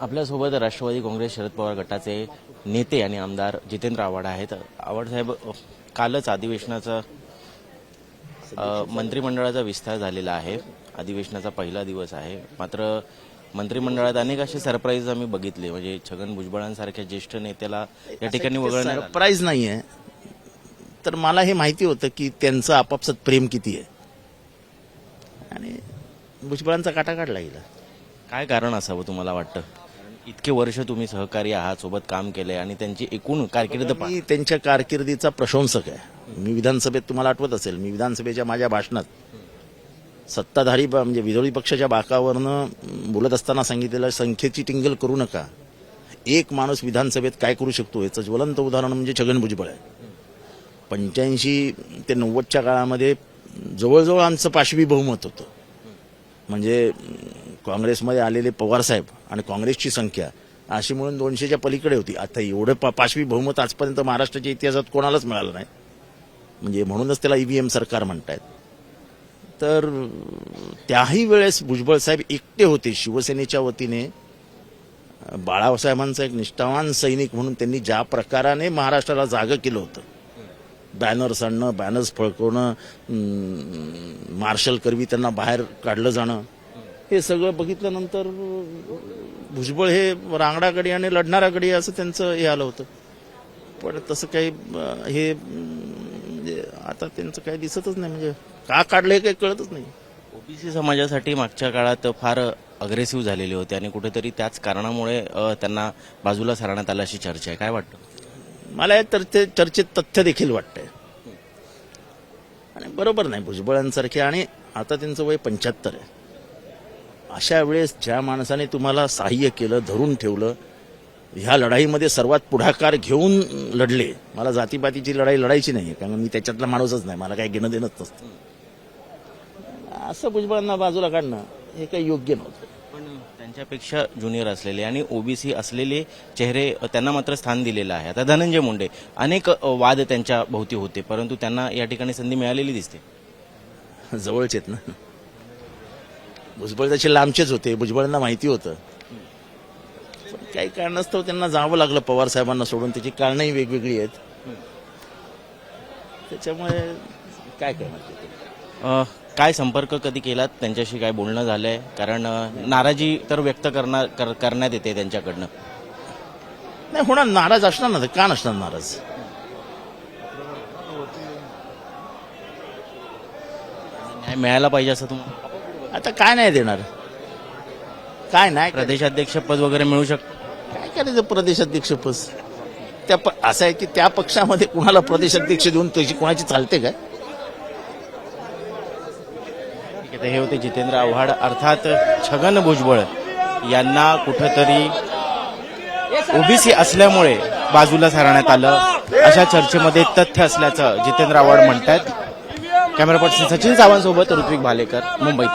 आपल्यासोबत राष्ट्रवादी काँग्रेस शरद पवार गटाचे नेते आणि आमदार जितेंद्र आव्हाड आहेत. आव्हाड साहेब कालच अधिवेशनाचा मंत्रिमंडळाचा विस्तार झालेला आहे. अधिवेशनाचा पहिला दिवस आहे. मात्र मंत्रिमंडळात अनेक असे सरप्राईज आम्ही बघितले. म्हणजे छगन भुजबळांसारख्या ज्येष्ठ नेत्याला या ठिकाणी वगळण्यात आलं. सरप्राईज नाही आहे तर मला हे माहिती होतं की त्यांचं आपापसात प्रेम किती आहे. आणि भुजबळांचा काटा काढला गेला. काय कारण असावं तुम्हाला वाटतं? इतके वर्ष तुम्ही सहकारी आहात सोबत काम केलंय आणि त्यांची एकूण कारकीर्द पहा. मी त्यांच्या कारकिर्दीचा प्रशंसक आहे. मी विधानसभेत तुम्हाला आठवत असेल मी विधानसभेच्या माझ्या भाषणात सत्ताधारी ब- म्हणजे विरोधी पक्षाच्या बाकावरनं अं, बोलत असताना सांगितलेलं संख्येची टिंगल करू नका. एक माणूस विधानसभेत काय करू शकतो? याचं ज्वलंत उदाहरण म्हणजे छगन भुजबळ आहे. पंच्याऐंशी ते नव्वदच्या काळामध्ये जवळजवळ आमचं पाशवी बहुमत होतं. म्हणजे अं, काँग्रेसमध्ये आलेले पवारसाहेब आणि काँग्रेसची संख्या अशी म्हणून दोनशेच्या पलीकडे होती. आता एवढं पा- पाशवी बहुमत आजपर्यंत महाराष्ट्राच्या इतिहासात कोणालाच मिळालं नाही. म्हणजे म्हणूनच त्याला ईव्हीएम सरकार म्हणतायत. तर त्याही वेळेस भुजबळ साहेब एकटे होते शिवसेनेच्या वतीने. बाळासाहेबांचा एक निष्ठावान सैनिक म्हणून त्यांनी ज्या प्रकाराने महाराष्ट्राला जागं केलं होतं. बॅनर्स आणणं बॅनर्स फळकवणं मार्शल करवी त्यांना बाहेर काढलं जाणं हे सगळं बघितल्यानंतर भुजबळ हे रांगडाकडे आणि लढणाराकडे असं त्यांचं हे आलं होतं. पण तसं काही हे म्हणजे आता त्यांचं काही दिसतच नाही. म्हणजे का काढलंय काही कळतच नाही. ओबीसी समाजासाठी मागच्या काळात फार अग्रेसिव्ह झालेले होते आणि कुठेतरी त्याच कारणामुळे त्यांना बाजूला सारण्यात आलं अशी चर्चा आहे. काय वाटतं? मला या तर ते चर्चेत तथ्य देखील वाटतंय. आणि बरोबर नाही भुजबळांसारखे. आणि आता त्यांचं वय पंच्याहत्तर आहे. अशा वेळेस ज्या माणसाने तुम्हाला सहाय्य केलं धरून ठेवलं ह्या लढाईमध्ये सर्वात पुढाकार घेऊन लढले. मला जातीपातीची लढाई लढायची नाही कारण मी त्याच्यातला माणूसच नाही मला काही घेणं देणंच नसतं. असं भुजबळांना बाजूला काढणं हे काही योग्य नव्हतं. पण त्यांच्यापेक्षा ज्युनियर असलेले आणि ओबीसी असलेले चेहरे त्यांना मात्र स्थान दिलेलं आहे. आता धनंजय मुंडे अनेक वाद त्यांच्या भोवती होते परंतु त्यांना या ठिकाणी संधी मिळालेली दिसते. जवळचे आहेत ना. भुजबळ तसे लांबचेच होते. भुजबळांना माहिती होतं. पण काही कारणास्तव त्यांना जावं लागलं पवार साहेबांना सोडून. त्याची कारणंही वेगवेगळी आहेत. त्याच्यामुळे काय करणार काय संपर्क कधी केलात? त्यांच्याशी काय बोलणं झालंय? कारण नाराजी तर व्यक्त करणार कर- करण्यात येते त्यांच्याकडनं. नाही होणार नाराज असणार ना. का नसणार नाराज? न्याय मिळायला पाहिजे असं तुम्हाला आता काय नाही देणार. काय नाही प्रदेशाध्यक्ष पद वगैरे मिळू शकतं काय करायचं प्रदेशाध्यक्ष पद? त्या प- असं आहे की त्या पक्षामध्ये कुणाला प्रदेशाध्यक्ष देऊन त्याची कोणाची चालते काय? ठीक आहे, तर हे होते जितेंद्र आव्हाड. अर्थात छगन भुजबळ यांना कुठंतरी ओबीसी असल्यामुळे बाजूला सारण्यात आलं. अशा चर्चेमध्ये तथ्य असल्याचं जितेंद्र आव्हाड म्हणतात कॅमेरा पर्सन सचिन सावंतसोबत ऋत्विक भालेकर मुंबई